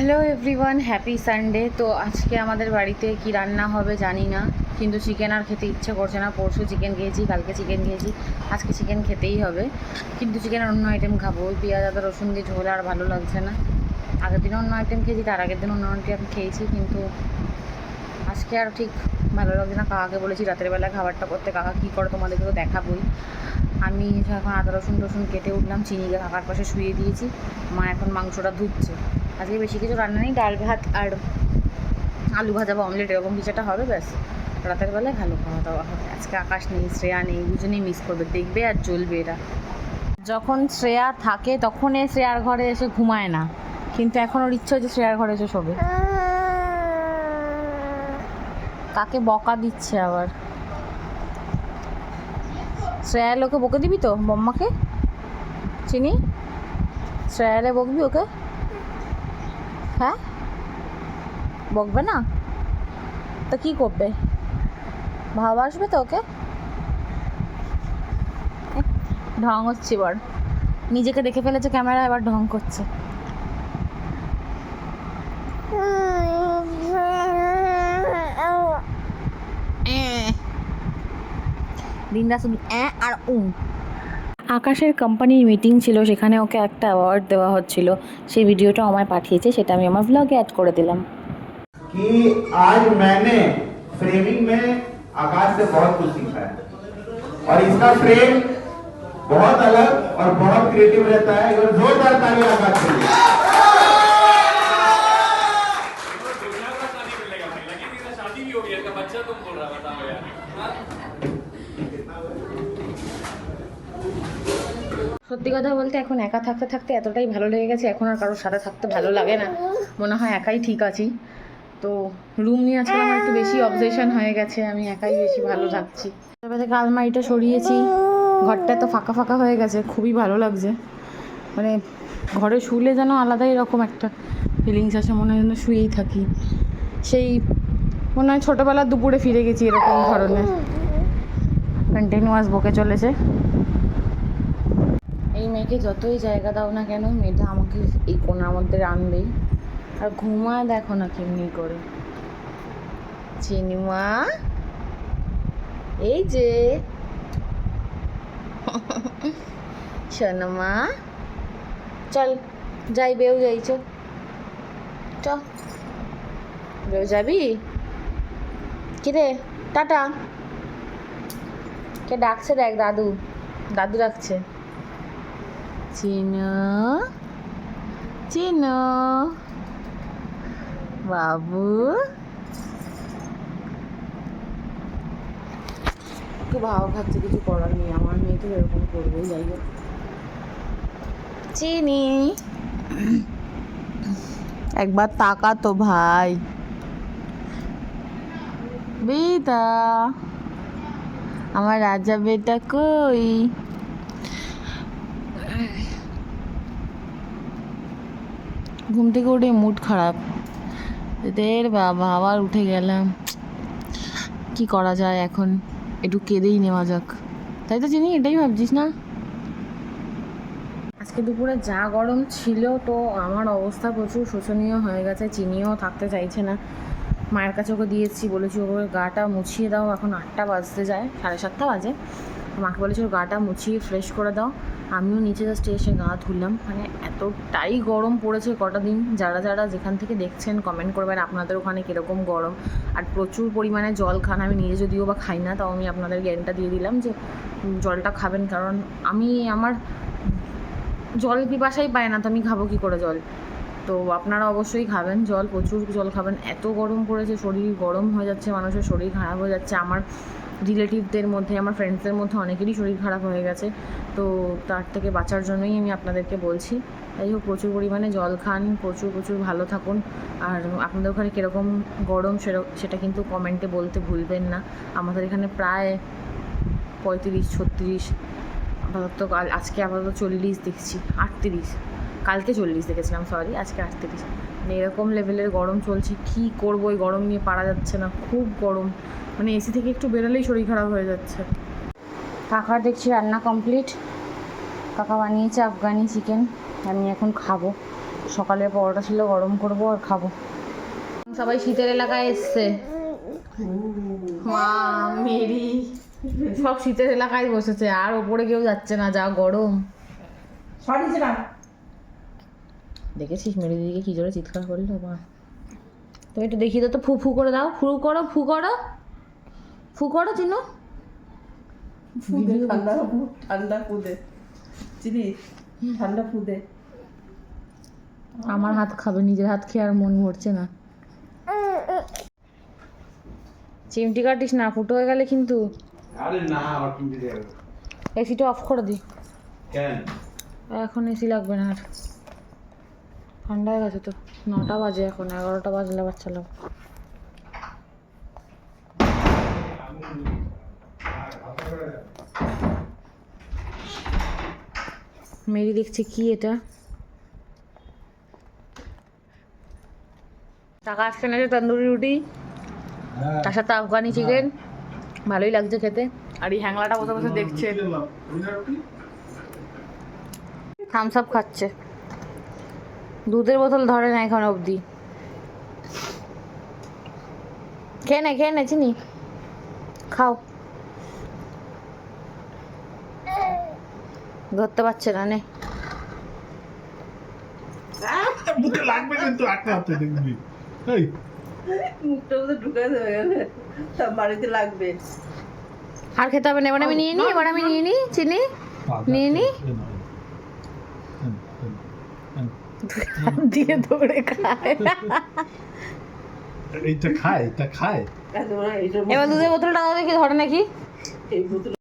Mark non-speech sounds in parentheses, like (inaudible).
Hello everyone happy Sunday তো আজকে আমাদের বাড়িতে কি রান্না হবে জানি না, কিন্তু চিকেন আর খেতে ইচ্ছে করছে না। পরশু চিকেন খেয়েছি, কালকে চিকেন খেয়েছি, আজকে চিকেন খেতেই হবে। কিন্তু চিকেনের অন্য আইটেম খাব, ওই পেঁয়াজ, আদা, রসুন দিয়ে ঝোল আর ভালো লাগছে না। আগের দিন অন্য আইটেম খেয়েছি, তার আগের দিন অন্য আইটেম খেয়েছি, কিন্তু আজকে আর ঠিক ভালো লাগছে না। কাকাকে বলেছি রাতের খাবারটা করতে, কাকা কী করে তোমাদেরকেও দেখাবোই। আমি এখন আদা, রসুন টসুন কেটে উঠলাম চিনিকে কাকার পাশে শুয়ে দিয়েছি। মা এখন মাংসটা ধুচ্ছে। আজকে বেশি কিছু রান্না নেই, ডাল ভাত আর আলু ভাজা বা অমলেট এরকম কিছু একটা হবে, ব্যাস। রাতের বেলায় ভালো খাওয়া দাওয়া হবে। আজকে আকাশ নেই, শ্রেয়া নেই, দুজনেই মিস করবে, দেখবে আর চলবে এরা। যখন শ্রেয়া থাকে তখন এ শ্রেয়ার ঘরে এসে ঘুমায় না। কিন্তু এখন ওর ইচ্ছে হচ্ছে শ্রেয়ার ঘরে এসে শোবে। কাকে বকা দিচ্ছে আবার? শ্রেয়া লোকে বকে দিবি তো, বম্মাকে? চিনি? শ্রেয়ারে বকবি ওকে? হ্যাঁ? বকবে না? তো কি করবে? ভালোবাসবে তো ওকে? ঢং হচ্ছে এবার। নিজেকে দেখে ফেলেছে, ক্যামেরা এবার ঢং করছে। শুধু অ্যাঁ আর উঁ। আকাশের কোম্পানির মিটিং ছিল সেখানে ওকে একটা অ্যাওয়ার্ড দেওয়া হচ্ছিল সেই ভিডিওটা আমায় পাঠিয়েছে সেটা আমি আমার ব্লগে অ্যাড করে দিলাম कि आज मैंने फ्रेमिंग में आकाश से बहुत कुछ सीखा है और इसका फ्रेम बहुत अलग और बहुत क्रिएटिव रहता है और जोरदार ताली आकाश কথা বলতে এখন একা থাকতে থাকতে এতটাই ভালো লেগে গেছে, এখন আর কারোর সাথে থাকতে ভালো লাগে না। মনে হয় একাই ঠিক আছি। তো রুম নিয়ে আজকে আমার একটু বেশি অবজেশন হয়ে গেছে, আমি একাই বেশি ভালো থাকছি। তবে থেকে আলমারিটা সরিয়েছি। ঘরটা তো ফাঁকা ফাঁকা হয়ে গেছে, খুবই ভালো লাগছে। মানে ঘরে শুলে যেন আলাদাই রকম একটা ফিলিংস আসে, মনে হয় যেন শুয়েই থাকি। সেই মনে হয় ছোটোবেলার দুপুরে ফিরে গেছি এরকম ধরনের। কন্টিনিউয়াস বকে চলেছে। এই মেয়েকে যতই জায়গা দাও না কেন, মেয়েটা আমাকে এই কোনার মধ্যে আনবেই আর ঘুমায় দেখো না কেমনি করে। চিনিমা? এই যে। (laughs) শোনমা চল, যাই, বেউ যাই চ বেউ যাবি? কিরে? টাটা। কে ডাকছে দেখ, দাদু। দাদু ডাকছে। চিনো চিনো বাবু একটু ভাও খাচ্ছে কিছু করার নেই। আমার মেয়ে তো এরকম করবেই যাই হোক। চিনি? একবার তাকা তো ভাই। বেটা আমার রাজা বেটা কই? ঘুম থেকে উঠে মুড খারাপ। দের বাবা আবার উঠে গেলাম। কি করা যায় এখন? একটু কেঁদেই নেওয়া যাক। তাই তো চিনি, এটাই ভাবছিস না? আজকে দুপুরে যা গরম ছিল তো আমার অবস্থা প্রচুর শোচনীয় হয়ে গেছে, চিনিও থাকতে চাইছে না। মায়ের কাছে ওকে দিয়েছি, বলেছি ওকে গাটা মুছিয়ে দাও, এখন আটটা বাজতে যায়, সাড়ে সাতটা বাজে। মাকে বলেছি ওর গাটা মুছিয়ে ফ্রেশ করে দাও। আমিও নিচে জাস্ট এসে গা ধুলাম। মানে এতটাই গরম পড়েছে কটা দিন। যারা যারা যেখান থেকে দেখছেন কমেন্ট করবেন আপনাদের ওখানে কীরকম গরম। আর প্রচুর পরিমাণে জল খান। আমি নিজে যদিও বা খাই না, তাও আমি আপনাদের জ্ঞানটা দিয়ে দিলাম যে জলটা খাবেন। কারণ আমি আমার জল পিপাসাই পায় না, তো আমি খাব কী করে জল? তো আপনারা অবশ্যই খাবেন জল, প্রচুর জল খাবেন। এত গরম পড়েছে, শরীর গরম হয়ে যাচ্ছে, মানুষের শরীর খারাপ হয়ে যাচ্ছে। আমার রিলেটিভদের মধ্যে, আমার ফ্রেন্ডসদের মধ্যে অনেকেরই শরীর খারাপ হয়ে গেছে। তো তার থেকে বাঁচার জন্যই আমি আপনাদেরকে বলছি। যাই হোক, প্রচুর পরিমাণে জল খান, প্রচুর প্রচুর ভালো থাকুন। আর আপনাদের ওখানে কীরকম গরম সেটা কিন্তু কমেন্টে বলতে ভুলবেন না। আমাদের এখানে প্রায় পঁয়ত্রিশ, ছত্রিশ, আপাতত আজকে আপাতত চল্লিশ দেখছি, আটত্রিশ। কালকে চল্লিশ দেখেছিলাম সরি আজকে আটত্রিশ। মানে এরকম লেভেলের গরম চলছে, কি করব, এই গরম নিয়ে পারা যাচ্ছে না, খুব গরম। মানে এসি থেকে একটু বেরোলেই শরীর খারাপ হয়ে যাচ্ছে। কাকার দেখছি রান্না কমপ্লিট কাকা বানিয়েছে আফগানি চিকেন আমি এখন খাব। সকালে পরোটা ছিল, গরম করব আর খাব। সবাই শীতের এলাকায় এসছে। মা, মেরি, সব শীতের এলাকায় বসেছে, আর ওপরে কেউ যাচ্ছে না, যা গরম। দেখেছিস মেরে দিদিকে কী জোরে চিৎকার করল? বা তুমি একটু দেখিয়ে দাও তো ফু ফু করে দাও। ফু করো ফু করো। ফু করো চিনো। ঠান্ডা ফুদে চিনি ঠান্ডা ফুদে আমার হাত খাবে নিজের হাত খেয়ে আর মন ভরছে না। চিমটি কাটিস না ফুটো হয়ে গেলে কিন্তু। আরে না আমার চিমটি দেবে এসিটা অফ করে দি। কেন? এখন এসি লাগবে না আর। ঠান্ডা হয়ে গেছে তো। নটা বাজে এখন এগারোটা বাজলে আবার চালাবো মেরি দেখছে কি এটা? টাকা আসছে না যে তন্দুরি রুটি? তার সাথে আফগানি চিকেন ভালোই লাগছে খেতে। আর এই হ্যাংলাটা বসে বসে দেখছে। থামস আপ খাচ্ছে। দুধের বোতল ধরে না এখন অবধি। খেয়ে নে খেয়ে নে চিনি। খাও। ধরতে পারছে না নে। মুখে লাগবে কিন্তু একটা হাতে দেখবি। এই। মুখটা মধ্যে ঢুকে হয়ে গেলে। সব বাড়িতে লাগবে। আর খেতে হবে না এবার আমি নিয়ে নিই এবার আমি নিয়ে নিই চিনি। নিয়ে নি। (laughs) দিয়ে দৌড়ে খায়। এইটা খায় এটা খায়। এবার দুধের বোতলটা দেখি ধরে নাকি। এই বোতল